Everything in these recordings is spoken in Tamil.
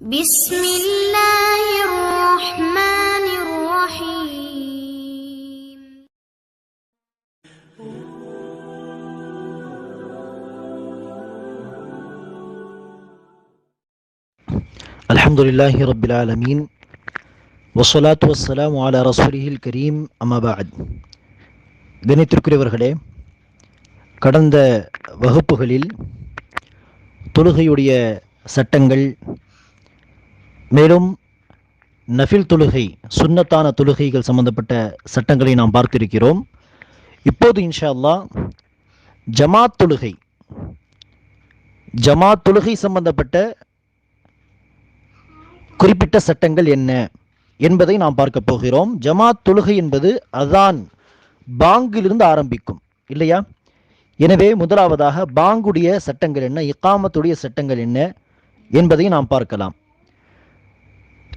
بسم الله الرحمن الرحيم الحمد لله رب العالمين والصلاة والسلام على رسوله الكريم أما بعد கணித்திற்குரியவர்களே கடந்த வகுப்புகளில் தொழுகையுடைய சட்டங்கள் மேலும் நஃபில் தொழுகை சுன்னத்தான தொழுகைகள் சம்பந்தப்பட்ட சட்டங்களை நாம் பார்த்திருக்கிறோம். இப்போது இன்ஷா அல்லாஹ் ஜமாத் தொழுகை ஜமாத் தொழுகை சம்பந்தப்பட்ட குறிப்பிட்ட சட்டங்கள் என்ன என்பதை நாம் பார்க்க போகிறோம். ஜமாத் தொழுகை என்பது அதான் பாங்கிலிருந்து ஆரம்பிக்கும் இல்லையா? எனவே முதலாவதாக பாங்குடைய சட்டங்கள் என்ன இக்காமத்துடைய சட்டங்கள் என்ன என்பதை நாம் பார்க்கலாம்.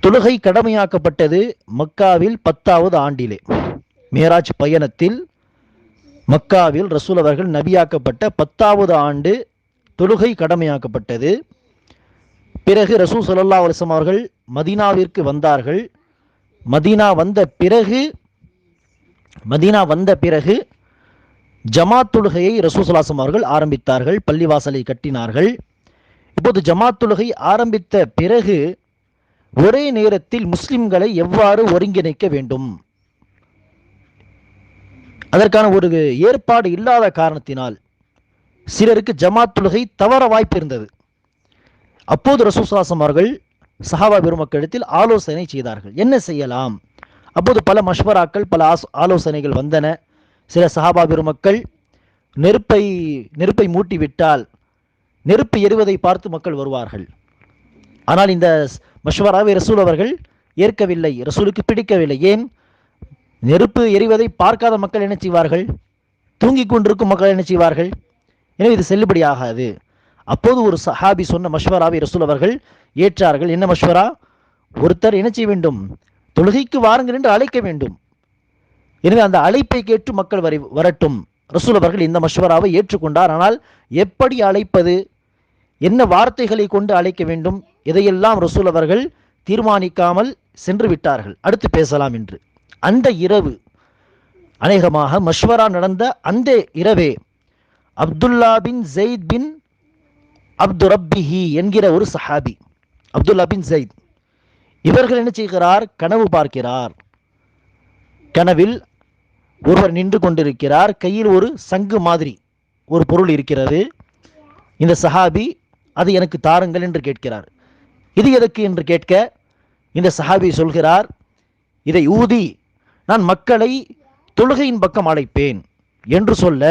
தொழுகை கடமையாக்கப்பட்டது மக்காவில் பத்தாவது ஆண்டிலே. மேராஜ் பயணத்தில் மக்காவில் ரசூல் அவர்கள் நபியாக்கப்பட்ட பத்தாவது ஆண்டு தொழுகை கடமையாக்கப்பட்டது. பிறகு ரசூல் சல்லா அலைஹி அவர்கள் மதீனாவிற்கு வந்தார்கள். மதீனா வந்த பிறகு மதீனா வந்த பிறகு ஜமாத் தொழுகையை ரசூல் அவர்கள் ஆரம்பித்தார்கள். பள்ளிவாசலை கட்டினார்கள். இப்போது ஜமாத் தொழுகை ஆரம்பித்த பிறகு ஒரே நேரத்தில் முஸ்லிம்களை எவ்வாறு ஒருங்கிணைக்க வேண்டும்? அதற்கான ஒரு ஏற்பாடு இல்லாத காரணத்தினால் சிலருக்கு ஜமாத் தொழுகை தவற வாய்ப்பு இருந்தது. அப்போது ரசூசாசம் அவர்கள் சஹாபா பெருமக்களிடத்தில் ஆலோசனை செய்தார்கள். என்ன செய்யலாம்? அப்போது பல மஷ்வராக்கள் பல ஆலோசனைகள் வந்தன. சில சஹாபா பெருமக்கள் நெருப்பை நெருப்பை மூட்டி விட்டால் நெருப்பு எரிவதை பார்த்து மக்கள் வருவார்கள். ஆனால் இந்த மஷ்வராவை ரசூல் அவர்கள் ஏற்கவில்லை ரசூலுக்கு பிடிக்கவில்லை. ஏன்? நெருப்பு எரிவதை பார்க்காத மக்கள் என்ன செய்வார்கள்? தூங்கிக் கொண்டிருக்கும் மக்கள் என்ன செய்வார்கள்? எனவே இது செல்லுபடியாகாது. அப்போது ஒரு சஹாபி சொன்ன மஷ்வராவை ரசூல் அவர்கள் ஏற்றார்கள். என்ன மஷ்வரா? ஒருத்தர் என்ன செய்ய வேண்டும்? தொழுகைக்கு வாருங்கள் என்று அழைக்க வேண்டும். எனவே அந்த அழைப்பை கேட்டு மக்கள் வரை வரட்டும். ரசூல் அவர்கள் இந்த மஷ்வராவை ஏற்றுக்கொண்டார். ஆனால் எப்படி அழைப்பது? என்ன வார்த்தைகளை கொண்டு அழைக்க வேண்டும்? இதையெல்லாம் ரசூல் அவர்கள் தீர்மானிக்காமல் சென்று விட்டார்கள் அடுத்து பேசலாம் என்று அந்த இரவு அநேகமாக மஷ்வரா நடந்த அந்த இரவே Abdullah bin Zaid bin Abdu Rabbihi என்கிற ஒரு சஹாபி அப்துல்லா பின் ஜெயித் இவர்கள் என்ன செய்கிறார்? கனவு பார்க்கிறார். கனவில் ஒருவர் நின்று கொண்டிருக்கிறார். கையில் ஒரு சங்கு மாதிரி ஒரு பொருள் இருக்கிறது. இந்த சஹாபி அது எனக்கு தாருங்கள் என்று கேட்கிறார். இது எதற்கு என்று கேட்க இந்த சஹாபி சொல்கிறார் இதை ஊதி நான் மக்களை தொழுகையின் பக்கம் அழைப்பேன் என்று சொல்ல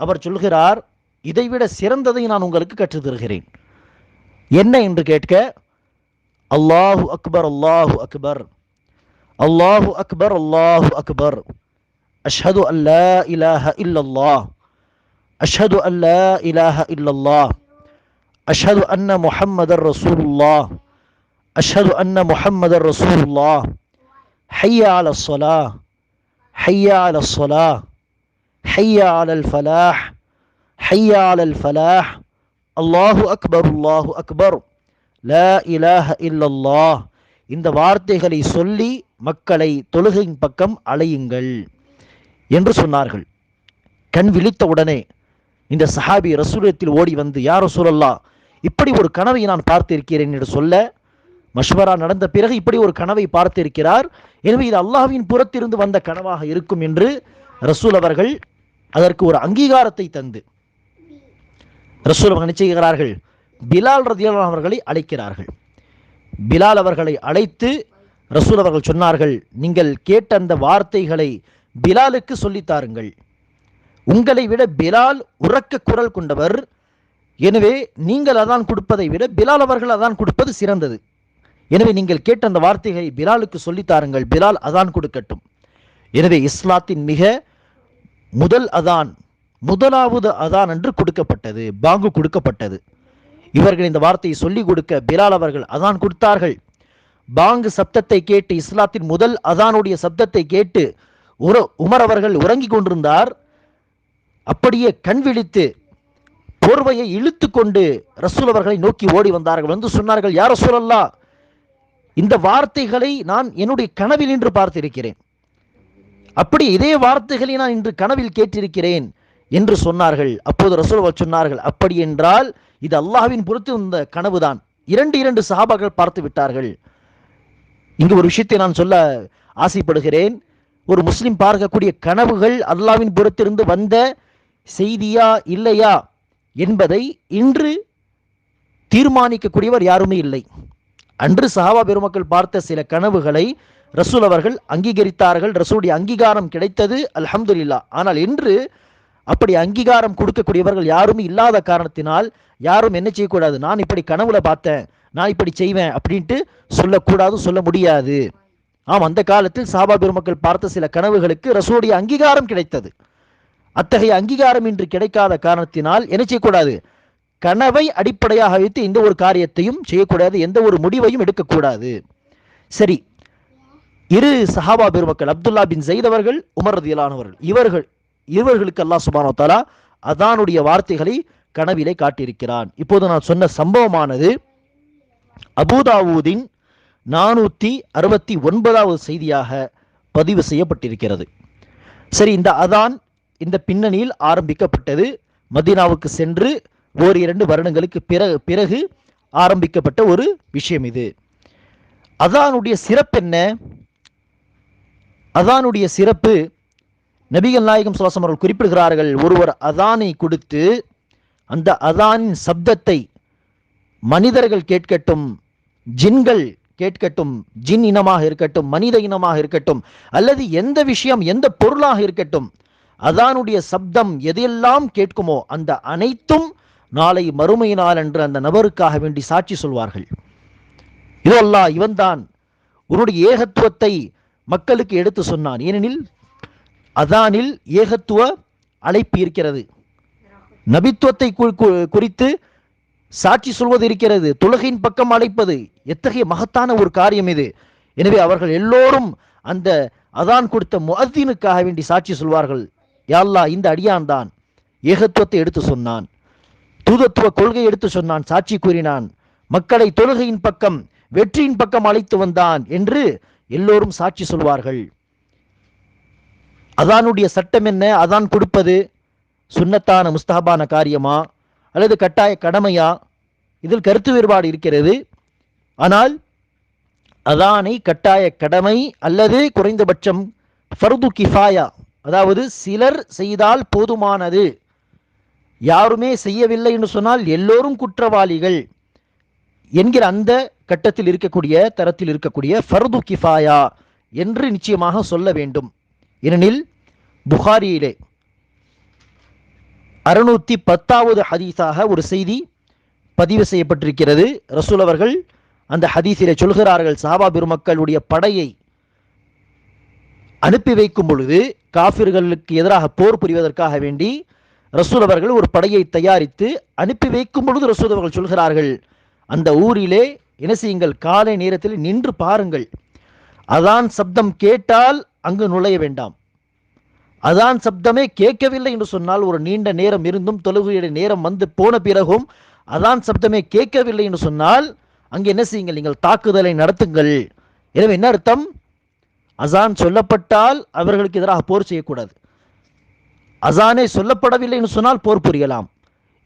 அவர் சொல்கிறார் இதைவிட சிறந்ததை நான் உங்களுக்கு கற்றுத் தருகிறேன். என்ன என்று கேட்க அல்லாஹு அக்பர் அல்லாஹு அக்பர் அல்லாஹு அக்பர் அல்லாஹு அக்பர் அஷ்ஹது அல்லா இலாஹ இல்லல்லாஹ் அஷ்ஹது அல்லா இலாஹ இல்லல்லாஹ் அஷது அன்ன முஹம்மதர் ரசூல்லா அஷது அன்ன முஹம்மதர் ரசூல்லா ஹையா அல சொலா ஹையா அல சொலா ஹையா அலல் ஃபலாஹ். ஹையா அலல் ஃபலாஹ். அல்லாஹு அக்பர் அல்லாஹு அக்பர். ல இலாஹ இல்லல்லாஹ். இந்த வார்த்தைகளை சொல்லி மக்களை தொழுகையின் பக்கம் அலையுங்கள் என்று சொன்னார்கள். கண் விழித்த உடனே இந்த சஹாபி ரசூலத்தில் ஓடி வந்து யார் ரசூலல்லா இப்படி ஒரு கனவை நான் பார்த்திருக்கிறேன் என்று சொல்ல மஷ்வரா நடந்த பிறகு இப்படி ஒரு கனவை பார்த்திருக்கிறார். எனவே இது அல்லாஹ்வின் புறத்திலிருந்து வந்த கனவாக இருக்கும் என்று ரசூல் அவர்கள் அதற்கு ஒரு அங்கீகாரத்தை தந்து ரசூல் அவர்கள் நிச்சயிக்கிறார்கள். பிலால் ரதியான் அவர்களை அழைக்கிறார்கள். பிலால் அவர்களை அழைத்து ரசூல் அவர்கள் சொன்னார்கள் நீங்கள் கேட்ட அந்த வார்த்தைகளை பிலாலுக்கு சொல்லித் தாருங்கள். உங்களை விட பிலால் உறக்க குரல் கொண்டவர் எனவே நீங்கள் அதான் கொடுப்பதை விட பிலால் அவர்கள் அதான் கொடுப்பது சிறந்தது. எனவே நீங்கள் கேட்ட அந்த வார்த்தைகளை பிலாலுக்கு சொல்லித் தாருங்கள். பிலால் அதான் கொடுக்கட்டும். எனவே இஸ்லாத்தின் மிக முதல் அதான் முதலாவது அதான் என்று கொடுக்கப்பட்டது. பாங்கு கொடுக்கப்பட்டது. இவர்கள் இந்த வார்த்தையை சொல்லிக் கொடுக்க பிலால் அவர்கள் அதான் கொடுத்தார்கள். பாங்கு சப்தத்தை கேட்டு இஸ்லாத்தின் முதல் அதானுடைய சப்தத்தை கேட்டு உர உமர் அவர்கள் உறங்கிக் கொண்டிருந்தார். அப்படியே கண் விழித்து போர்வையை இழுத்து கொண்டு ரசூல் அவர்களை நோக்கி ஓடி வந்தார்கள். வந்து சொன்னார்கள் யார் ரசூலல்லா இந்த வார்த்தைகளை நான் என்னுடைய கனவில் இன்று பார்த்திருக்கிறேன். அப்படி இதே வார்த்தைகளை நான் இன்று கனவில் கேட்டிருக்கிறேன் என்று சொன்னார்கள். அப்போது ரசூல் சொன்னார்கள் அப்படி என்றால் இது அல்லாஹ்வின் பொறுத்து இந்த கனவுதான். இரண்டு இரண்டு சஹாபாக்கள் பார்த்து விட்டார்கள். இங்கு ஒரு விஷயத்தை நான் சொல்ல ஆசைப்படுகிறேன். ஒரு முஸ்லிம் பார்க்கக்கூடிய கனவுகள் அல்லாஹ்வின் புறத்திலிருந்து வந்த செய்தியா இல்லையா? என்பதை இன்று தீர்மானிக்கக்கூடியவர் யாருமே இல்லை. அன்று சஹாபா பெருமக்கள் பார்த்த சில கனவுகளை ரசூல் அவர்கள் அங்கீகரித்தார்கள் ரசூலுடைய அங்கீகாரம் கிடைத்தது அல்ஹம்துலில்லா. ஆனால் இன்று அப்படி அங்கீகாரம் கொடுக்கக்கூடியவர்கள் யாரும் இல்லாத காரணத்தினால் யாரும் என்ன செய்யக்கூடாது? நான் இப்படி கனவுல பார்த்தேன் நான் இப்படி செய்வேன் அப்படின்ட்டு சொல்லக்கூடாது சொல்ல முடியாது. ஆம் அந்த காலத்தில் சாபா பெருமக்கள் பார்த்த சில கனவுகளுக்கு ரசூலுடைய அங்கீகாரம் கிடைத்தது. அத்தகைய அங்கீகாரம் இன்று கிடைக்காத காரணத்தினால் என்ன செய்யக்கூடாது? கனவை அடிப்படையாக வைத்து எந்த ஒரு காரியத்தையும் செய்யக்கூடாது எந்த ஒரு முடிவையும் எடுக்கக்கூடாது. சரி. இரு சஹாபா பெருமக்கள் அப்துல்லா பின் ஜெயித் அவர்கள் உமர் ரதியலானவர்கள் இவர்கள் இவர்களுக்கு அல்லாஹ் சுபானோ தாலா அதானுடைய வார்த்தைகளை கனவிலே காட்டியிருக்கிறான். இப்போது நான் சொன்ன சம்பவமானது அபுதாவூதின் நானூற்றி அறுபத்தி ஒன்பதாவது செய்தியாக பதிவு செய்யப்பட்டிருக்கிறது. சரி இந்த அதான் இந்த பின்னணியில் ஆரம்பிக்கப்பட்டது. மதீனாவுக்கு சென்று ஓர் இரண்டு வருடங்களுக்கு பிறகு பிறகு ஆரம்பிக்கப்பட்ட ஒரு விஷயம் இது. அதானுடைய சிறப்பு என்ன? அதானுடைய சிறப்பு நபிகள் நாயகம் சுவாசம் அவர்கள் குறிப்பிடுகிறார்கள் ஒருவர் அதானை கொடுத்து அந்த அதானின் சப்தத்தை மனிதர்கள் கேட்கட்டும் ஜின்கள் கேட்கட்டும் ஜின் இனமாக இருக்கட்டும் மனித இனமாக இருக்கட்டும் அல்லது எந்த விஷயம் எந்த பொருளாக இருக்கட்டும் அதானுடைய சப்தம் எதையெல்லாம் கேட்குமோ அந்த அனைத்தும் நாளை மறுமை நாள் என்று அந்த நபருக்காக வேண்டி சாட்சி சொல்வார்கள். இதோ அல்லாஹ் இவன்தான் உன்னுடைய ஏகத்துவத்தை மக்களுக்கு எடுத்து சொன்னான். ஏனெனில் அதானில் ஏகத்துவ அழைப்பு இருக்கிறது. நபித்துவத்தை கு- குறித்து சாட்சி சொல்வது இருக்கிறது. தொழுகையின் பக்கம் அழைப்பது எத்தகைய மகத்தான ஒரு காரியம் இது. எனவே அவர்கள் எல்லோரும் அந்த அதான் கொடுத்த முஅத்தினுக்காக வேண்டி சாட்சி சொல்வார்கள். யா இந்த அடியான் தான். ஏகத்துவத்தை எடுத்து சொன்னான். தூதத்துவ கொள்கை எடுத்து சொன்னான் சாட்சி கூறினான். மக்களை தொழுகையின் பக்கம் வெற்றியின் பக்கம் அழைத்து வந்தான் என்று எல்லோரும் சாட்சி சொல்வார்கள். அதானுடைய சட்டம் என்ன? அதான் கொடுப்பது சுன்னத்தான முஸ்தாபான காரியமா? அல்லது கட்டாய கடமையா? இதில் கருத்து வேறுபாடு இருக்கிறது. ஆனால் அதானை கட்டாய கடமை அல்லது குறைந்தபட்சம் ஃபர்து கிஃபாயா அதாவது சிலர் செய்தால் போதுமானது. யாருமே செய்யவில்லை என்று சொன்னால் எல்லோரும் குற்றவாளிகள் என்கிற அந்த கட்டத்தில் இருக்கக்கூடிய தரத்தில் இருக்கக்கூடிய ஃபர்து கிஃபாயா என்று நிச்சயமாக சொல்ல வேண்டும். ஏனெனில் புகாரியிலே அறுநூத்தி பத்தாவது ஹதீஸாக ஒரு செய்தி பதிவு செய்யப்பட்டிருக்கிறது. ரசூல் அவர்கள் அந்த ஹதீஸிலே சொல்கிறார்கள் சாபா பெருமக்களுடைய படையை அனுப்பி வைக்கும் பொழுது காஃபிர்களுக்கு எதிராக போர் புரிவதற்காக வேண்டி ரசூல் அவர்கள் ஒரு படையை தயாரித்து அனுப்பி வைக்கும் பொழுது ரசூல் அவர்கள் சொல்கிறார்கள் அந்த ஊரிலே என்ன செய்யுங்கள் காலை நேரத்தில் நின்று பாருங்கள். அதான் சப்தம் கேட்டால் அங்கு நுழைய வேண்டாம். அதான் சப்தமே கேட்கவில்லை என்று சொன்னால் ஒரு நீண்ட நேரம் இருந்தும் தொழுகையுடைய நேரம் வந்து போன பிறகும் அதான் சப்தமே கேட்கவில்லை என்று சொன்னால் அங்கே என்ன செய்யுங்கள் நீங்கள் தாக்குதலை நடத்துங்கள். எனவே என்ன அர்த்தம்? அசான் சொல்லப்பட்டால் அவர்களுக்கு எதிராக போர் செய்யக்கூடாது. அசானே சொல்லப்படவில்லை என்று சொன்னால் போர் புரியலாம்.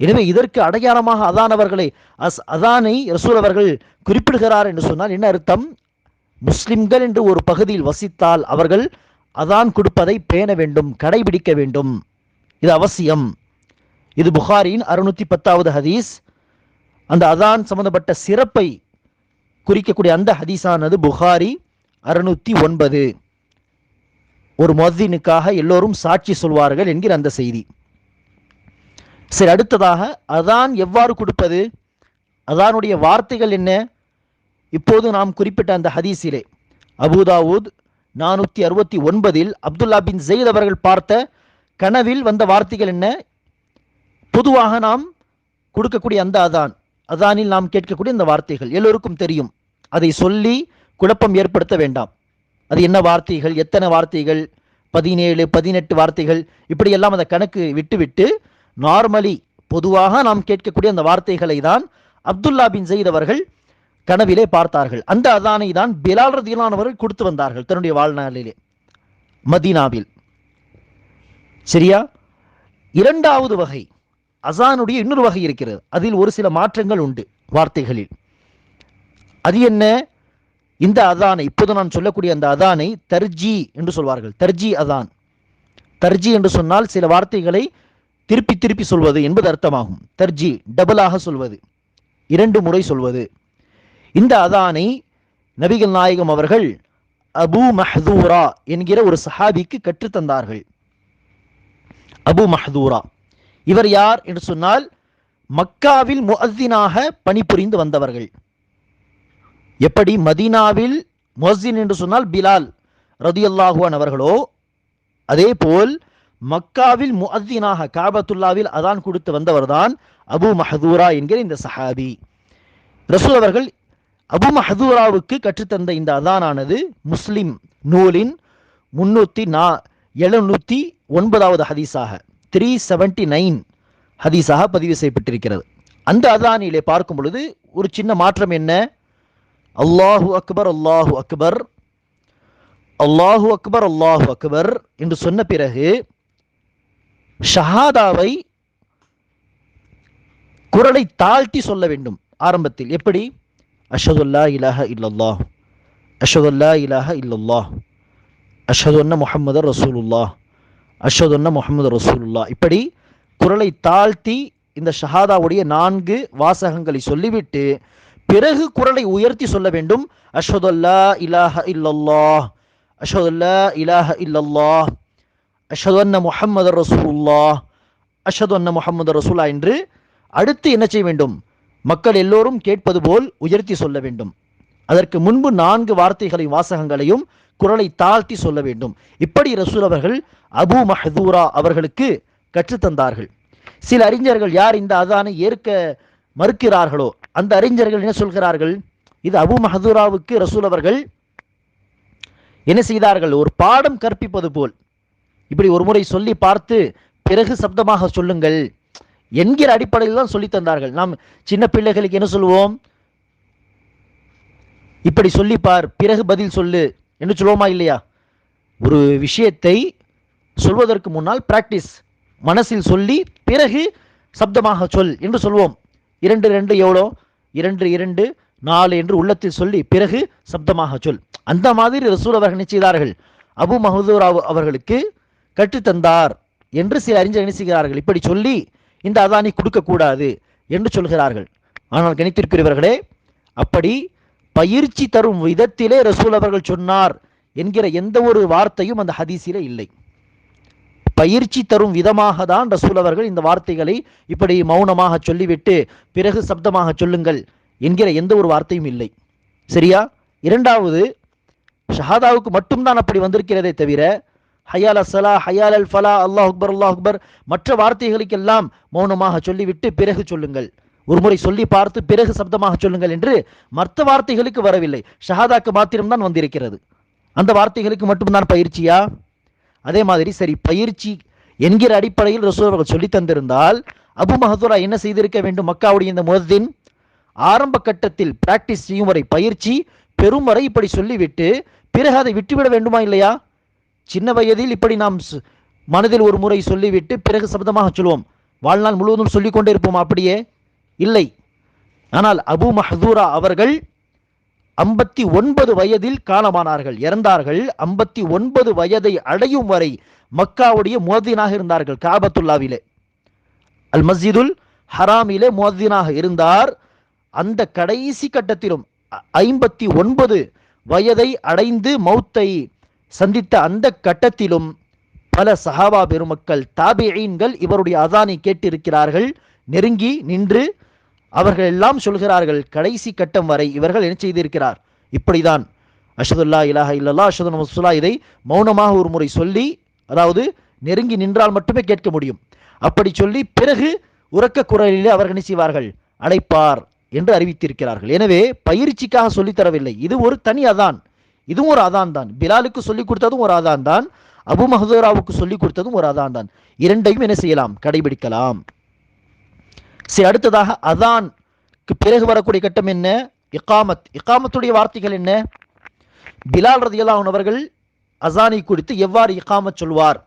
எனவே இதற்கு அடையாளமாக அதான் அவர்களை அஸ் அதானை ரசூல் அவர்கள் குறிப்பிடுகிறார் என்று சொன்னால் என்ன அர்த்தம்? முஸ்லிம்கள் என்று ஒரு பகுதியில் வசித்தால் அவர்கள் அதான் கொடுப்பதை பேண வேண்டும் கடைபிடிக்க வேண்டும். இது அவசியம். இது புகாரின் அறுநூத்தி பத்தாவது ஹதீஸ். அந்த அதான் சம்பந்தப்பட்ட சிறப்பை குறிக்கக்கூடிய அந்த ஹதீஸானது புகாரி. அறுநூத்தி ஒன்பது. ஒரு மொத்தினுக்காக எல்லோரும் சாட்சி சொல்வார்கள் என்கிற அந்த செய்தி. சரி அடுத்ததாக அதான் எவ்வாறு கொடுப்பது? அதானுடைய வார்த்தைகள் என்ன? இப்போது நாம் குறிப்பிட்ட அந்த ஹதீஸிலே அபுதாவூத் நானூற்றி அறுபத்தி ஒன்பதில் அப்துல்லா பின் ஜெயித் அவர்கள் பார்த்த கனவில் வந்த வார்த்தைகள் என்ன? பொதுவாக நாம் கொடுக்கக்கூடிய அந்த அதான் அதானில் நாம் கேட்கக்கூடிய அந்த வார்த்தைகள் எல்லோருக்கும் தெரியும். அதை சொல்லி குழப்பம் ஏற்படுத்த வேண்டாம். அது என்ன வார்த்தைகள் எத்தனை வார்த்தைகள் பதினேழு பதினெட்டு வார்த்தைகள் இப்படியெல்லாம் அந்த கணக்கு விட்டுவிட்டு நார்மலி பொதுவாக நாம் கேட்கக்கூடிய அந்த வார்த்தைகளை தான் அப்துல்லா பின் ஜெயித் அவர்கள் கனவிலே பார்த்தார்கள். அந்த அதானை தான் பிலால் ரதியிலானவர்கள் கொடுத்து வந்தார்கள் தன்னுடைய வாழ்நாளிலே மதீனாவில். சரியா? இரண்டாவது வகை அசானுடைய இன்னொரு வகை இருக்கிறது. அதில் ஒரு சில மாற்றங்கள் உண்டு வார்த்தைகளில். அது என்ன? இந்த அதானை இப்போது நான் சொல்லக்கூடிய அந்த அதானை தர்ஜி என்று சொல்வார்கள். தர்ஜி அதான். தர்ஜி என்று சொன்னால் சில வார்த்தைகளை திருப்பி திருப்பி சொல்வது என்பது அர்த்தமாகும். தர்ஜி டபுளாக சொல்வது. இரண்டு முறை சொல்வது. இந்த அதானை நபிகள் நாயகம் அவர்கள் அபு மஹதூரா என்கிற ஒரு சஹாபிக்கு கற்றுத்தந்தார்கள். அபு மஹதூரா. இவர் யார் என்று சொன்னால் மக்காவில் முஅத்தினாக பணிபுரிந்து வந்தவர்கள். எப்படி மதீனாவில் முஅஸ்ஸின் என்று சொன்னால் பிலால் ரதியல்லாஹுவான் அவர்களோ அதே போல் மக்காவில் முஅத்தினாக காபத்துல்லாவில் அதான் கொடுத்து வந்தவர்தான் அபு மஹதூரா என்கிற இந்த சஹாபி. ரசூல் அவர்கள் அபு மஹதூராவுக்கு கற்றுத்தந்த இந்த அதானானது முஸ்லிம் நூலின் முன்னூத்தி நா எழுநூத்தி ஒன்பதாவது ஹதீஸாக த்ரீ செவன்டி நைன் ஹதீஸாக பதிவு செய்யப்பட்டிருக்கிறது. அந்த அதானிலே பார்க்கும் பொழுது ஒரு சின்ன மாற்றம் என்ன? அல்லாஹு அக்பர் அல்லாஹு அக்பர் அல்லாஹு அக்பர் அல்லாஹு அக்பர் என்று சொன்ன பிறகு ஷஹாதாவை குரலை தாழ்த்தி சொல்ல வேண்டும் ஆரம்பத்தில். எப்படி? அஷதுல்லா இலாஹ இல்லல்லாஹ் அஷதுல்லா இலாஹ இல்லல்லாஹ் அஷதுன்ன முஹம்மது ரசூலுல்லாஹ் அஷதுன்ன முஹம்மது இப்படி குரலை தாழ்த்தி இந்த ஷஹாதாவுடைய நான்கு வாசகங்களை சொல்லிவிட்டு பிறகு குரலை உயர்த்தி சொல்ல வேண்டும். அஷது இலாஹ இல்லல்லாஹ். அஷது இலாஹ இல்லல்லாஹ். அஷது அன்ன முஹம்மது ரசூல்லா அஷது அன்ன முஹம்மது ரசூலா என்று அடுத்து என்ன செய்ய வேண்டும்? மக்கள் எல்லோரும் கேட்பது போல் உயர்த்தி சொல்ல வேண்டும். அதற்கு முன்பு நான்கு வார்த்தைகளை வாசகங்களையும் குரலை தாழ்த்தி சொல்ல வேண்டும். இப்படி ரசூல் அவர்கள் அபு மஹதூரா அவர்களுக்கு கற்றுத்தந்தார்கள். சில அறிஞர்கள் யார் இந்த அதானை ஏற்க மறுக்கிறார்களோ அந்த அறிஞர்கள் என்ன சொல்கிறார்கள்? இது அபு மஹதூராவுக்கு ரசூல் அவர்கள் என்ன செய்தார்கள்? ஒரு பாடம் கற்பிப்பது போல். இப்படி ஒரு முறை சொல்லி பார்த்து பிறகு சப்தமாக சொல்லுங்கள் என்கிற அடிப்படையில் தான் சொல்லி தந்தார்கள். நாம் சின்ன பிள்ளைகளுக்கு என்ன சொல்லுவோம்? இப்படி சொல்லி பார் பிறகு பதில் சொல்லு. என்று சொல்லுவோமா இல்லையா? ஒரு விஷயத்தை சொல்வதற்கு முன்னால் பிராக்டிஸ் மனசில் சொல்லி பிறகு சப்தமாக சொல் என்று சொல்வோம். இரண்டு ரெண்டு எவ்வளோ? இரண்டு இரண்டு நாலு என்று உள்ளத்தில் சொல்லி பிறகு சப்தமாக சொல். அந்த மாதிரி ரசூல் அவர்கள் என்ன அபு மஹதூர் அவர்களுக்கு கற்றுத்தந்தார் என்று சில அறிஞர் நினைச்சுகிறார்கள் இப்படி சொல்லி இந்த அதானி கொடுக்கக்கூடாது என்று சொல்கிறார்கள். ஆனால் கணித்திருக்கிறவர்களே அப்படி பயிற்சி தரும் விதத்திலே ரசூல் அவர்கள் சொன்னார் என்கிற எந்த ஒரு வார்த்தையும் அந்த ஹதீஸிலே இல்லை. பயிற்சி தரும் விதமாக தான் ரசூல் அவர்கள் இந்த வார்த்தைகளை இப்படி மௌனமாக சொல்லிவிட்டு பிறகு சப்தமாக சொல்லுங்கள் என்கிற எந்த ஒரு வார்த்தையும் இல்லை. சரியா? இரண்டாவது ஷஹாதாவுக்கு மட்டும்தான் அப்படி வந்திருக்கிறதே தவிர ஹயால் அசலா ஹயால் அல் ஃபலா அல்லாஹ் அக்பர் அல்லாஹ் அக்பர் மற்ற வார்த்தைகளுக்கெல்லாம் மௌனமாக சொல்லிவிட்டு பிறகு சொல்லுங்கள். ஒரு முறை சொல்லி பார்த்து பிறகு சப்தமாக சொல்லுங்கள் என்று மற்ற வார்த்தைகளுக்கு வரவில்லை. ஷஹாதாக்கு மாத்திரம்தான் வந்திருக்கிறது. அந்த வார்த்தைகளுக்கு மட்டும்தான் பயிற்சியா? அதே மாதிரி சரி பயிற்சி என்கிற அடிப்படையில் ரசூல் அவர்கள் சொல்லி தந்திருந்தால் அபு மஹதுரா என்ன செய்திருக்க வேண்டும்? மக்காவுடைய இந்த முகத்தின் ஆரம்ப கட்டத்தில் பிராக்டிஸ் செய்யும் வரை பயிற்சி பெரும் வரை இப்படி சொல்லிவிட்டு பிறகு அதை விட்டுவிட வேண்டுமா இல்லையா? சின்ன வயதில் இப்படி நாம் மனதில் ஒரு முறை சொல்லிவிட்டு பிறகு சப்தமாக சொல்லுவோம் வாழ்நாள் முழுவதும் சொல்லிக்கொண்டே இருப்போம் அப்படியே? இல்லை. ஆனால் அபு மஹதூரா அவர்கள் ஐம்பத்தி ஒன்பது வயதில் காலமானார்கள் இறந்தார்கள். ஐம்பத்தி ஒன்பது வயதை அடையும் வரை மக்காவுடைய முவத்தினாக இருந்தார்கள் காபத்துல்லாவிலே. அல் மஸ்ஜிதுல் ஹராமிலே முவத்தினாக இருந்தார். அந்த கடைசி கட்டத்திலும் ஐம்பத்தி ஒன்பது வயதை அடைந்து மௌத்தை சந்தித்த அந்த கட்டத்திலும் பல சஹாபா பெருமக்கள் தாபியீன்கள் இவருடைய அதானை கேட்டிருக்கிறார்கள். நெருங்கி நின்று அவர்கள் எல்லாம் சொல்கிறார்கள் கடைசி கட்டம் வரை இவர்கள் என்ன செய்திருக்கிறார்? இப்படிதான். அஷதுல்லா இலாஹ இல்லல்லா அஷது மசுல்லா இதை மௌனமாக ஒரு முறை சொல்லி அதாவது நெருங்கி நின்றால் மட்டுமே கேட்க முடியும். அப்படி சொல்லி பிறகு உறக்க குரலிலே அவர்கள் என்ன செய்வார்கள்? அழைப்பார் என்று அறிவித்திருக்கிறார்கள். எனவே பயிற்சிக்காக சொல்லித் தரவில்லை. இது ஒரு தனி அதான். இதுவும் ஒரு அதான் தான். பிலாலுக்கு சொல்லிக் கொடுத்ததும் ஒரு அதான் தான். அபு மஹதூராவுக்கு சொல்லிக் கொடுத்ததும் ஒரு அதான் தான். இரண்டையும் என்ன செய்யலாம்? கடைபிடிக்கலாம். சரி அடுத்ததாக அதான்க்கு பிறகு வரக்கூடிய கட்டம் என்ன? இக்காமத் இக்காமத்துடைய வார்த்தைகள் என்ன? பிலால் ரதியல்லாஹு அவர்கள் அசானை குறித்து எவ்வாறு இக்காமத் சொல்வார்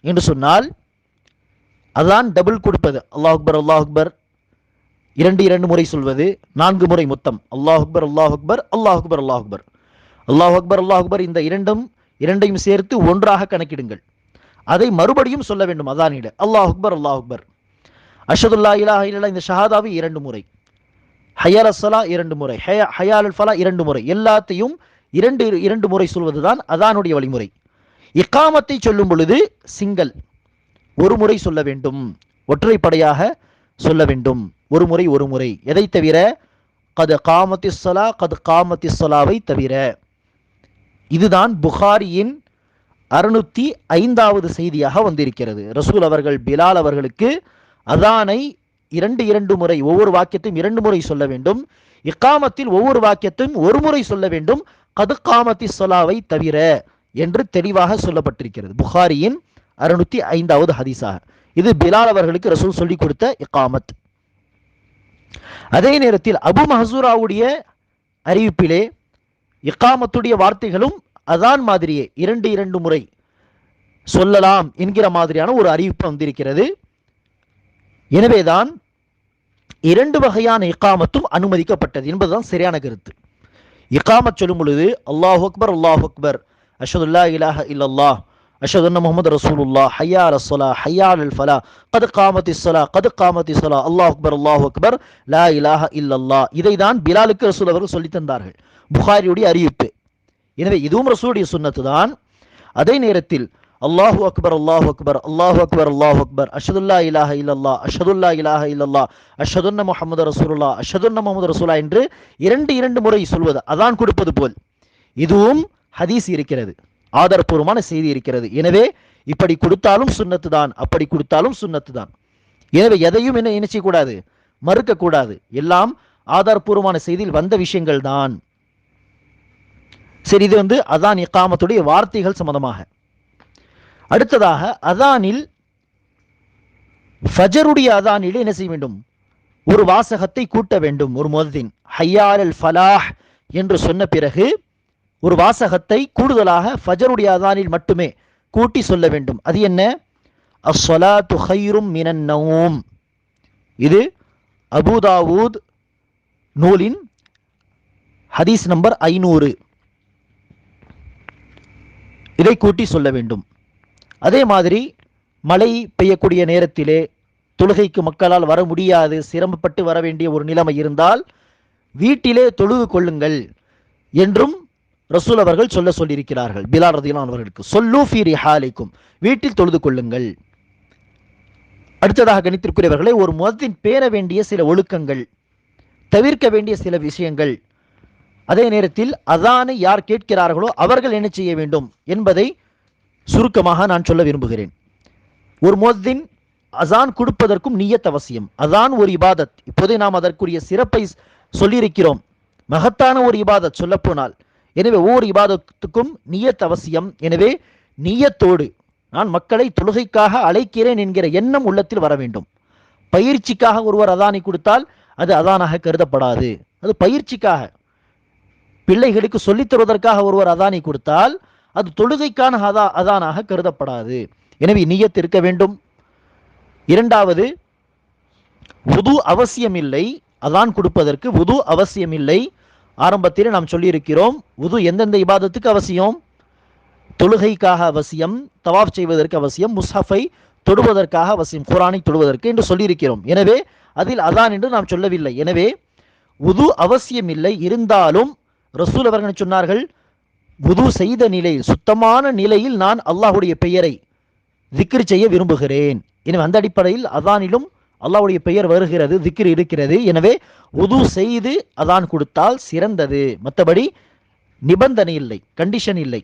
என்று சொன்னால் அதான் டபுள் கொடுப்பது. அல்லாஹ் அக்பர் அல்லாஹ் அக்பர். இரண்டு இரண்டு முறை சொல்வது. நான்கு முறை மொத்தம். அல்லாஹ் அக்பர் அல்லாஹ் அக்பர் அல்லாஹ் அக்பர் அல்லாஹ் அக்பர். அல்லாஹ் அக்பர் அல்லாஹ் அக்பர் இந்த இரண்டும் இரண்டையும் சேர்த்து ஒன்றாக கணக்கிடுங்கள். அதை மறுபடியும் சொல்ல வேண்டும் அதானிட அல்லாஹ் அக்பர் அல்லாஹ் அக்பர். அஷதுல்லா இலா இல்லா இந்த ஷஹாதாவை இரண்டு முறை. ஹயால் அசலா இரண்டு முறை. ஹயா ஹயால் ஃபலா இரண்டு முறை. எல்லாத்தையும் இரண்டு இரண்டு முறை சொல்வது தான் அதானுடைய வழிமுறை. இக்காமத்தை சொல்லும் பொழுது சிங்கல் ஒரு முறை சொல்ல வேண்டும். ஒற்றைப்படையாக சொல்ல வேண்டும். ஒரு முறை ஒரு முறை. எதை தவிர? கது காமத்தி சலா கது காமத்தி சலாவை தவிர. இதுதான் புகாரியின் அறுநூத்தி ஐந்தாவது செய்தியாக வந்திருக்கிறது. ரசூல் அவர்கள் பிலால் அவர்களுக்கு அதானை இரண்டு இரண்டு முறை ஒவ்வொரு வாக்கியத்தையும் இரண்டு முறை சொல்ல வேண்டும். இக்காமத்தில் ஒவ்வொரு வாக்கியத்தையும் ஒரு முறை சொல்ல வேண்டும். கதுக்காமத்தி சொலாவை தவிர என்று தெளிவாக சொல்லப்பட்டிருக்கிறது. புகாரியின் அறுநூத்தி ஐந்தாவது ஹதீஸாக. இது பிலால் அவர்களுக்கு ரசூல் சொல்லிக் கொடுத்த இக்காமத். அதே நேரத்தில் அபு மஹசூராவுடைய அறிவிப்பிலே இக்காமத்துடைய வார்த்தைகளும் அதான் மாதிரியே இரண்டு இரண்டு முறை சொல்லலாம் என்கிற மாதிரியான ஒரு அறிவிப்பு வந்திருக்கிறது. எனவேதான் இரண்டு வகையான இக்காமத்தும் அனுமதிக்கப்பட்டது என்பதுதான் சரியான கருத்து. இக்காமத் சொல்லும் பொழுது அல்லாஹ் அக்பர் அல்லாஹ் அக்பர். அஷதுல்லா இலாஹ இல்லல்லாஹ். அஷதுன்ன முகமது ரசூலுல்லா ஹையா அலஸ்ஸலா ஹையா அல் ஃபலா. கது காமத்தி ஸலா கது காமத்தி ஸலா. அல்லாஹ் அக்பர் அல்லாஹ் அக்பர். லா இலாஹ இல்லல்லா இதை தான் பிலாலுக்கு ரசூல் அவர்கள் சொல்லி தந்தார்கள். புகாரியுடைய அறிவிப்பு. எனவே இதுவும் ரசூலுடைய சுண்ணத்து தான் அதே நேரத்தில் அல்லாஹு அக்பர் அல்லாஹு அக்பர் அல்லாஹு அக்பர் அல்லாஹு அக்பர் அஷதுல்லா இலாஹ இல்லல்லா அஷதுல்லா இலாஹ இல்லல்லா அஷதுன்ன முஹம்மது ரசூல்லா அஷதுன்ன முகமது ரசூலா என்று இரண்டு இரண்டு முறை சொல்வது. அதான் கொடுப்பது போல். இதுவும் ஹதீஸ் இருக்கிறது. ஆதாரபூர்வமான செய்தி இருக்கிறது. எனவே இப்படி கொடுத்தாலும் சுன்னத்து தான் அப்படி கொடுத்தாலும் சுண்ணத்து தான். எனவே எதையும் என்ன என்ன மறுக்கக்கூடாது. எல்லாம் ஆதாரபூர்வமான செய்தியில் வந்த விஷயங்கள் தான். சரி இது வந்து அதான் இக்காமத்துடைய வார்த்தைகள் சம்பந்தமாக. அடுத்ததாக அதானில் ஃபஜருடைய அதானில் என்ன செய்ய வேண்டும்? ஒரு வாசகத்தை கூட்ட வேண்டும் ஒரு முதலின் ஹையார் அல் ஃபலாஹ் என்று சொன்ன பிறகு ஒரு வாசகத்தை கூடுதலாக ஃபஜருடைய அதானில் மட்டுமே கூட்டி சொல்ல வேண்டும். அது என்ன? அஸ்வலா துஹைரும் மினன் நவும். இது அபுதாவூத் நூலின் ஹதீஸ் நம்பர் ஐநூறு. இதை கூட்டி சொல்ல வேண்டும். அதே மாதிரி மழை பெய்யக்கூடிய நேரத்திலே தொழுகைக்கு மக்களால் வர முடியாது சிரமப்பட்டு வர வேண்டிய ஒரு நிலைமை இருந்தால் வீட்டிலே தொழுது கொள்ளுங்கள் என்றும் ரசூல் அவர்கள் சொல்ல சொல்லியிருக்கிறார்கள். பிலால் ரதிலான் அவர்களுக்கு சொல்லு ஃபீரி ரிஹாலிக்கும் வீட்டில் தொழுது கொள்ளுங்கள். அடுத்ததாக கணித்திற்குரியவர்களை ஒரு மதத்தின் பேர வேண்டிய சில ஒழுக்கங்கள் தவிர்க்க வேண்டிய சில விஷயங்கள் அதே நேரத்தில் அதானை யார் கேட்கிறார்களோ அவர்கள் என்ன செய்ய வேண்டும் என்பதை சுருக்கமாக நான் சொல்ல விரும்புகிறேன். ஒரு முஹத்தின் அசான் கொடுப்பதற்கும் நீயத் அவசியம். அதான் ஒரு இபாதத். இப்போதே நாம் அதற்குரிய சிறப்பை சொல்லியிருக்கிறோம். மகத்தான ஒரு இபாதத் சொல்லப்போனால். எனவே ஒவ்வொரு இபாதத்துக்கும் நீயத் அவசியம். எனவே நீயத்தோடு நான் மக்களை தொழுகைக்காக அழைக்கிறேன் என்கிற எண்ணம் உள்ளத்தில் வர வேண்டும். பயிற்சிக்காக ஒருவர் அதானை கொடுத்தால் அது அதானாக கருதப்படாது. அது பயிற்சிக்காக. பிள்ளைகளுக்கு சொல்லித் தருவதற்காக ஒருவர் அதானை கொடுத்தால் அது தொழுகைக்கான அதா அதானாக கருதப்படாது. எனவே நீயத்து இருக்க வேண்டும். இரண்டாவது உது அவசியமில்லை. அதான் கொடுப்பதற்கு உது அவசியமில்லை. ஆரம்பத்தில் நாம் சொல்லியிருக்கிறோம் உது எந்தெந்த இபாதத்துக்கு அவசியம்? தொழுகைக்காக அவசியம் தவாப் செய்வதற்கு அவசியம் முஸ்ஹஃபை தொடுவதற்காக அவசியம் குரானை தொடுவதற்கு என்று சொல்லியிருக்கிறோம். எனவே அதில் அதான் என்று நாம் சொல்லவில்லை. எனவே உது அவசியமில்லை. இருந்தாலும் ரசூல் அவர்கள் சொன்னார்கள் உது செய்த நிலை சுத்தமான நிலையில் நான் அல்லாஹுடைய பெயரை திக்ரு செய்ய விரும்புகிறேன். எனவே அந்த அடிப்படையில் அதானிலும் அல்லாஹுடைய பெயர் வருகிறது திக்ரு இருக்கிறது. எனவே உது செய்து அதான் கொடுத்தால் சிறந்தது. மற்றபடி நிபந்தனை இல்லை கண்டிஷன் இல்லை.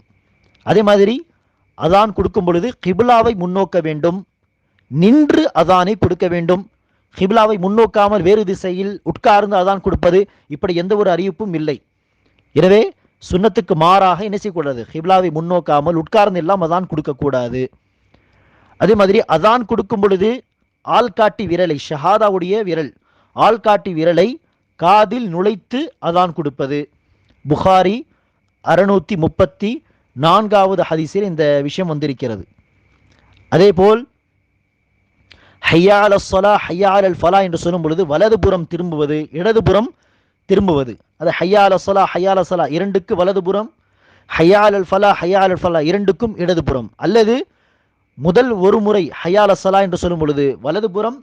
அதே மாதிரி அதான் கொடுக்கும் பொழுது கிபிலாவை முன்னோக்க வேண்டும். நின்று அதானை கொடுக்க வேண்டும். கிபிலாவை முன்னோக்காமல் வேறு திசையில் உட்கார்ந்து அதான் கொடுப்பது இப்படி எந்த ஒரு அறிவிப்பும் இல்லை. எனவே சுண்ணத்துக்கு மாறாக என்ன செய்யக்கூடாது? ஹிப்லாவை முன்னோக்காமல் உட்கார்ந்து எல்லாம் அதான் கொடுக்கக்கூடாது. அதே மாதிரி அதான் கொடுக்கும் பொழுது ஆள்காட்டி விரலை ஷஹாதாவுடைய விரல் ஆள்காட்டி விரலை காதில் நுழைத்து அதான் கொடுப்பது. புகாரி அறுநூற்றி முப்பத்தி நான்காவது ஹதீஸில் இந்த விஷயம் வந்திருக்கிறது. அதேபோல் ஹையால் அஸ்ஸலா ஹையால் அல் ஃபலா என்று சொல்லும் பொழுது வலதுபுறம் திரும்புவது இடதுபுறம் திரும்புவது. அது ஹையால அஸ்ஸலா ஹையால சலா இரண்டுக்கு வலதுபுறம் ஹையால் அல் ஃபலா ஹையால் அல் ஃபலா இரண்டுக்கும் இடதுபுறம். அல்லது முதல் ஒரு முறை ஹையால் அஸ்ஸலா என்று சொல்லும் பொழுது வலதுபுறம்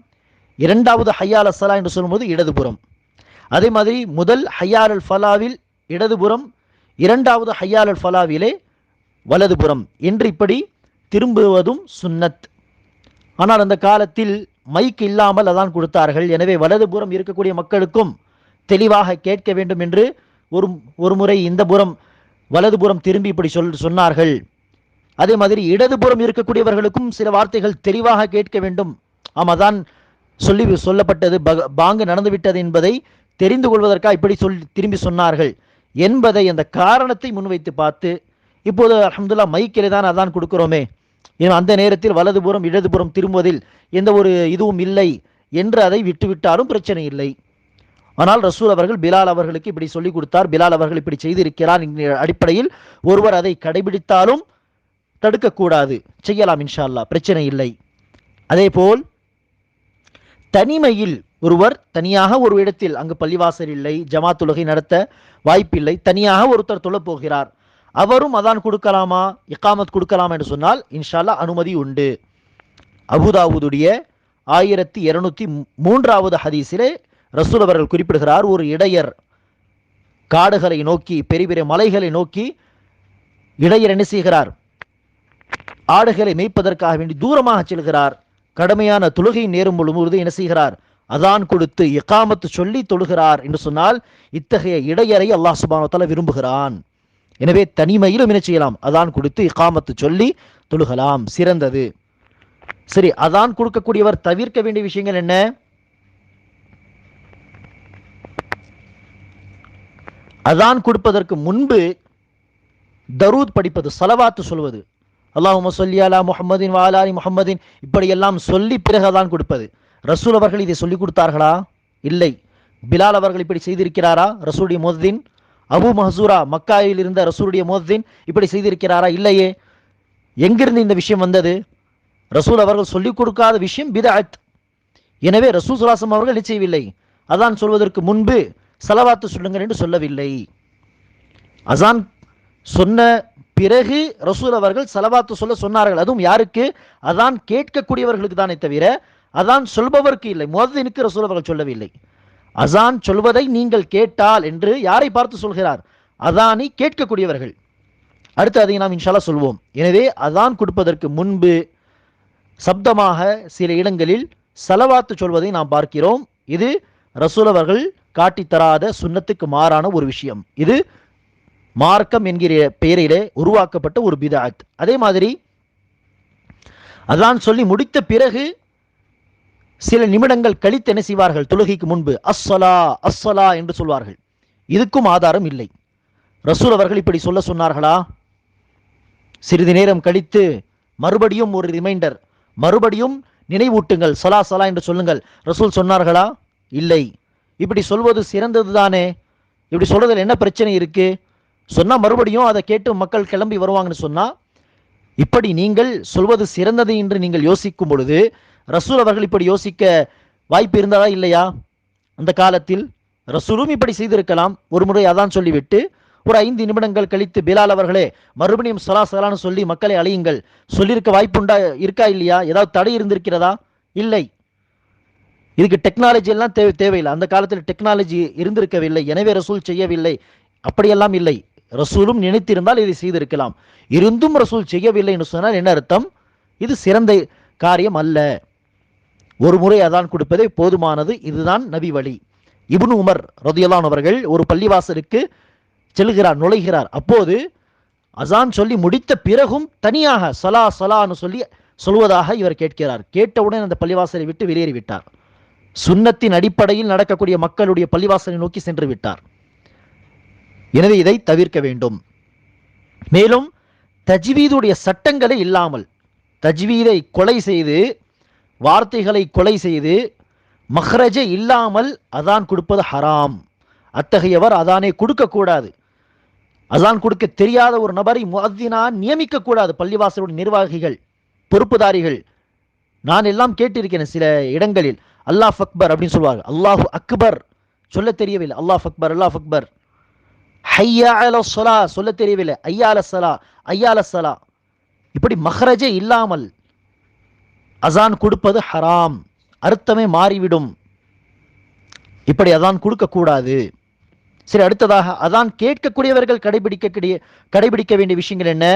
இரண்டாவது ஹையால் அஸ்ஸலா என்று சொல்லும்போது இடதுபுறம். அதே மாதிரி முதல் ஹையால் அல் ஃபலாவில் இடதுபுறம் இரண்டாவது ஹையால் அல் ஃபலாவிலே வலதுபுறம் என்று இப்படி திரும்புவதும் சுன்னத். ஆனால் அந்த காலத்தில் மைக் இல்லாமல் அதான் கொடுத்தார்கள். எனவே வலதுபுறம் இருக்கக்கூடிய மக்களுக்கும் தெளிவாக கேட்க வேண்டும் என்று ஒரு ஒரு முறை இந்த புறம் வலதுபுறம் திரும்பி இப்படி சொல் சொன்னார்கள். அதே மாதிரி இடதுபுறம் இருக்கக்கூடியவர்களுக்கும் சில வார்த்தைகள் தெளிவாக கேட்க வேண்டும். ஆம் அதான் சொல்லி சொல்லப்பட்டது. பக- பாங்கு நடந்துவிட்டது என்பதை தெரிந்து கொள்வதற்காக இப்படி சொல் திரும்பி சொன்னார்கள். என்பதை அந்த காரணத்தை முன்வைத்து பார்த்து இப்போது அஹமதுல்லா மைக்கிலே தான் அதான் கொடுக்கிறோமே. அந்த நேரத்தில் வலதுபுறம் இடதுபுறம் திரும்புவதில் எந்த ஒரு இதுவும் இல்லை என்று அதை விட்டுவிட்டாலும் பிரச்சனை இல்லை. ஆனால் ரசூல் அவர்கள் பிலால் அவர்களுக்கு இப்படி சொல்லிக் கொடுத்தார். பிலால் அவர்கள் இப்படி செய்திருக்கிறார் என்கிற அடிப்படையில் ஒருவர் அதை கடைபிடித்தாலும் தடுக்கக்கூடாது. செய்யலாம் இன்ஷா அல்லா பிரச்சனை இல்லை. அதே போல் தனிமையில் ஒருவர் தனியாக ஒரு இடத்தில் அங்கு பள்ளிவாசல் இல்லை ஜமாத்துலகை நடத்த வாய்ப்பில்லை தனியாக ஒருத்தர் தொழப் போகிறார். அவரும் அதான் கொடுக்கலாமா? இக்காமத் கொடுக்கலாமா என்று சொன்னால் இன்ஷால்லா அனுமதி உண்டு. அபுதாவுதுடைய ஆயிரத்தி இருநூத்தி மூன்றாவது ஹதீஸிலே ரசூல் அவர்கள் குறிப்பிடுகிறார் ஒரு இடையர் காடுகளை நோக்கி பெரிய பெரிய மலைகளை நோக்கி இடையர் என்ன செய்கிறார்? ஆடுகளை மேய்ப்பதற்காக வேண்டி தூரமாக செல்கிறார். கடுமையான தொழுகை நேரும் பொழுது என்ன செய்கிறார்? அதான் கொடுத்து இக்காமத்து சொல்லி தொழுகிறார் என்று சொன்னால் இத்தகைய இடையரை அல்லாஹ் சுப்ஹானஹு விரும்புகிறான். எனவே தனிமையிலும் என்ன செய்யலாம்? அதான் கொடுத்து இக்காமத்து சொல்லி தொழுகலாம். சிறந்தது. சரி அதான் கொடுக்கக்கூடியவர் தவிர்க்க வேண்டிய விஷயங்கள் என்ன? அதான் கொடுப்பதற்கு முன்பு தரூத் படிப்பது சலவாத்து சொல்வது. அல்லாஹ் சொல்லி அலா முஹம்மதின் வாலாரி முஹம்மதின் இப்படியெல்லாம் சொல்லி பிறகு அதான் கொடுப்பது. ரசூல் அவர்கள் இதை சொல்லிக் கொடுத்தார்களா? இல்லை. பிலால் அவர்கள் இப்படி செய்திருக்கிறாரா? ரசூலுடைய முஹத்தின் அபு மஹசூரா மக்காயில் இருந்த ரசூலுடைய முஹத்தின் இப்படி செய்திருக்கிறாரா? இல்லையே. எங்கிருந்து இந்த விஷயம் வந்தது? ரசூல் அவர்கள் சொல்லிக் கொடுக்காத விஷயம் பிதாத் எனவே ரசூல் சுலாசம் அவர்கள் நிச்சயவில்லை அதான் சொல்வதற்கு முன்பு சலவாத்து சொல்லுங்கள் என்று சொல்லவில்லை. அசான் சொன்ன பிறகு ரசூல் அவர்கள் சலவாத்து சொல்ல சொன்னார்கள். அதுவும் யாருக்கு? அதான் கேட்கக்கூடியவர்களுக்கு தானே தவிர அதான் சொல்பவருக்கு இல்லை. முஹத்தினுக்கு ரசூல் அவர்கள் சொல்லவில்லை. அசான் சொல்வதை நீங்கள் கேட்டால் என்று யாரை பார்த்து சொல்கிறார்? அதானி கேட்கக்கூடியவர்கள். அடுத்து அதை நாம் இன்ஷால்லா சொல்வோம். எனவே அதான் கொடுப்பதற்கு முன்பு சப்தமாக சில இடங்களில் சலவாத்து சொல்வதை நாம் பார்க்கிறோம். இது ரசூல் அவர்கள் காட்டித்தராத சுண்ணத்துக்கு சுன்னத்துக்கு மாறான ஒரு விஷயம். இது மார்க்கம் என்கிற பெயரிலே உருவாக்கப்பட்ட ஒரு பிதாத். அதே மாதிரி அதான் சொல்லி முடித்த பிறகு சில நிமிடங்கள் கழித்து என்ன செய்வார்கள்? தொழுகைக்கு முன்பு அஸ்ஸலா அஸ்ஸலா என்று சொல்வார்கள். இதுக்கும் ஆதாரம் இல்லை. ரசூல் அவர்கள் இப்படி சொல்ல சொன்னார்களா? சிறிது நேரம் கழித்து மறுபடியும் ஒரு ரிமைண்டர் மறுபடியும் நினைவூட்டுங்கள் சலா சலா என்று சொல்லுங்கள். ரசூல் சொன்னார்களா? இல்லை. இப்படி சொல்வது சிறந்தது தானே இப்படி சொல்றதுல என்ன பிரச்சனை இருக்கு? சொன்னா மறுபடியும் அதை கேட்டு மக்கள் கிளம்பி வருவாங்கன்னு சொன்னா இப்படி நீங்கள் சொல்வது சிறந்தது என்று நீங்கள் யோசிக்கும் பொழுது ரசூல் அவர்கள் இப்படி யோசிக்க வாய்ப்பு இருந்ததா இல்லையா? அந்த காலத்தில் ரசூலும் இப்படி செய்திருக்கலாம். ஒரு முறை அதான் சொல்லிவிட்டு ஒரு ஐந்து நிமிடங்கள் கழித்து பிலால் அவர்களே மறுபடியும் சலா சலான்னு சொல்லி மக்களை அழியுங்கள். சொல்லியிருக்க வாய்ப்புண்டா இருக்கா இல்லையா? ஏதாவது தடை இருந்திருக்கிறதா? இல்லை. இதுக்கு டெக்னாலஜி எல்லாம் தேவை தேவையில்லை. அந்த காலத்தில் டெக்னாலஜி இருந்திருக்கவில்லை. எனவே ரசூல் செய்யவில்லை. அப்படியெல்லாம் இல்லை. ரசூலும் நினைத்திருந்தால் இதை செய்திருக்கலாம். இருந்தும் ரசூல் செய்யவில்லை என்று சொன்னால் என்ன அர்த்தம்? இது சிறந்த காரியம் அல்ல. ஒரு முறை அதான் கொடுப்பதே போதுமானது. இதுதான் நபி வழி. இபுன் உமர் ரதியலான் அவர்கள் ஒரு பள்ளிவாசலுக்கு செல்கிறார் நுழைகிறார். அப்போது அசான் சொல்லி முடித்த பிறகும் தனியாக சலா சலான்னு சொல்லி சொல்வதாக இவர் கேட்கிறார். கேட்டவுடன் அந்த பள்ளிவாசலை விட்டு வெளியேறிவிட்டார். சுண்ணத்தின் அடிப்படையில் நடக்கக்கூடிய மக்களுடைய பள்ளிவாசலை நோக்கி சென்று விட்டார். எனவே இதை தவிர்க்க வேண்டும். மேலும் தஜ்வீதுடைய சட்டங்களே இல்லாமல் தஜ்வீதை கொலை செய்து வார்த்தைகளை கொலை செய்து மஹ்ரஜே இல்லாமல் அதான் கொடுப்பது ஹராம். அத்தகையவர் அதானே கொடுக்கக்கூடாது. அதான் கொடுக்க தெரியாத ஒரு நபரை முஹத்தினா நியமிக்கக்கூடாது. பள்ளிவாசலுடைய நிர்வாகிகள் பொறுப்புதாரிகள். நான் எல்லாம் கேட்டிருக்கிறேன் சில இடங்களில். அல்லாஹ் அக்பர் அப்படின்னு சொல்லுவாங்க. அல்லாஹு அக்பர். சொல்ல தெரியவில்லை. அல்லாஹ் அக்பர் அல்லாஹ் அக்பர். ஹையா அல சொலா சொல்ல தெரியவில்லை. ஐயா அல சலா ஐயா அல சலா இப்படி மஹரஜே இல்லாமல் அசான் கொடுப்பது ஹராம். அர்த்தமே மாறிவிடும். இப்படி அதான் கொடுக்கக்கூடாது. சரி அடுத்ததாக அதான் கேட்கக்கூடியவர்கள் கடைபிடிக்க கடைபிடிக்க வேண்டிய விஷயங்கள் என்ன?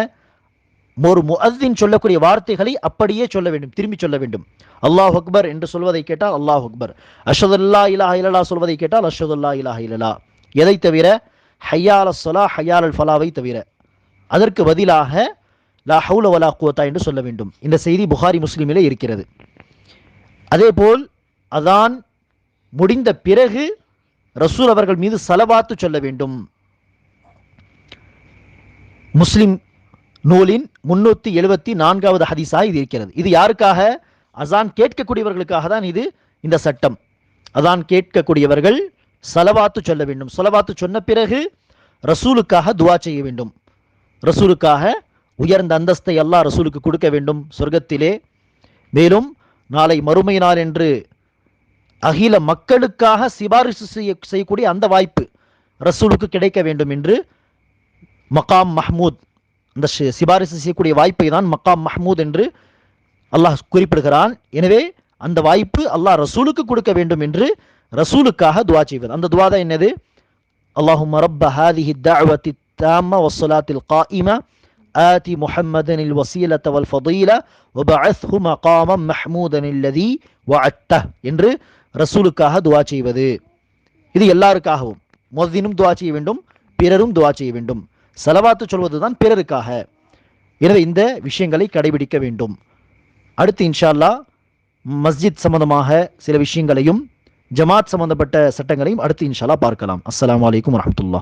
ஒரு முஅத்தின் சொல்லக்கூடிய வார்த்தைகளை அப்படியே சொல்ல வேண்டும் திரும்பி சொல்ல வேண்டும். அல்லாஹ் அக்பர் என்று சொல்வதை கேட்டால் அல்லாஹ் அக்பர். அஷதுல்லா இலா இலலா சொல்வதை கேட்டால் அஷதுல்லா இலா இலலா எதை தவிர? ஹையால் சொலா ஹையால் அல் ஃபலாவை தவிர. அதற்கு பதிலாக லா ஹவுல வலா குவத்தா என்று சொல்ல வேண்டும். இந்த செய்தி புகாரி முஸ்லிமிலே இருக்கிறது. அதேபோல் அதான் முடிந்த பிறகு ரசூல் அவர்கள் மீது சலவாத்து சொல்ல வேண்டும். முஸ்லிம் நூலின் முன்னூத்தி எழுபத்தி நான்காவது ஹதீஸாக இது இருக்கிறது. இது யாருக்காக? அசான் கேட்கக்கூடியவர்களுக்காக தான் இது இந்த சட்டம். அதான் கேட்கக்கூடியவர்கள் சலவாத்து சொல்ல வேண்டும். சலவாத்து சொன்ன பிறகு ரசூலுக்காக துவா செய்ய வேண்டும். ரசூலுக்காக உயர்ந்த அந்தஸ்தை எல்லாம் ரசூலுக்கு கொடுக்க வேண்டும் சொர்க்கத்திலே. மேலும் நாளை மறுமை நாள் என்று அகில மக்களுக்காக சிபாரிசு செய்ய செய்யக்கூடிய அந்த வாய்ப்பு ரசூலுக்கு கிடைக்க வேண்டும் என்று மகாம் மஹமூத் அந்த சி- சிபாரிசு செய்யக்கூடிய வாய்ப்பை தான் மக்காம் மஹ்மூத் என்று அல்லாஹ் குறிப்பிடுகிறான் எனவே அந்த வாய்ப்பு அல்லாஹ் ரசூலுக்கு கொடுக்க வேண்டும் என்று ரசூலுக்காக துவா செய்வது அந்த துவா தான் என்னது அல்லாஹும் ரப்ப ஹாதிஹி الدعوة التامة والصلاة القائمة آت محمدا الوسيلة والفضيلة وبعثه مقاما محمودا الذي وعدته என்று ரசூலுக்காக துவா செய்வது இது எல்லாருக்காகவும் முஅத்தினும் துவா செய்ய வேண்டும் பிறரும் துவா செய்ய வேண்டும் செலவாத்து சொல்வதுதான் பிறருக்காக. எனவே இந்த விஷயங்களை கடைபிடிக்க வேண்டும். அடுத்து இன்ஷால்லா மஸ்ஜித் சம்பந்தமாக சில விஷயங்களையும் ஜமாத் சம்பந்தப்பட்ட சட்டங்களையும் அடுத்து இன்ஷால்லா பார்க்கலாம். அஸ்லாம் வலைக்கம் வரமத்துல்லா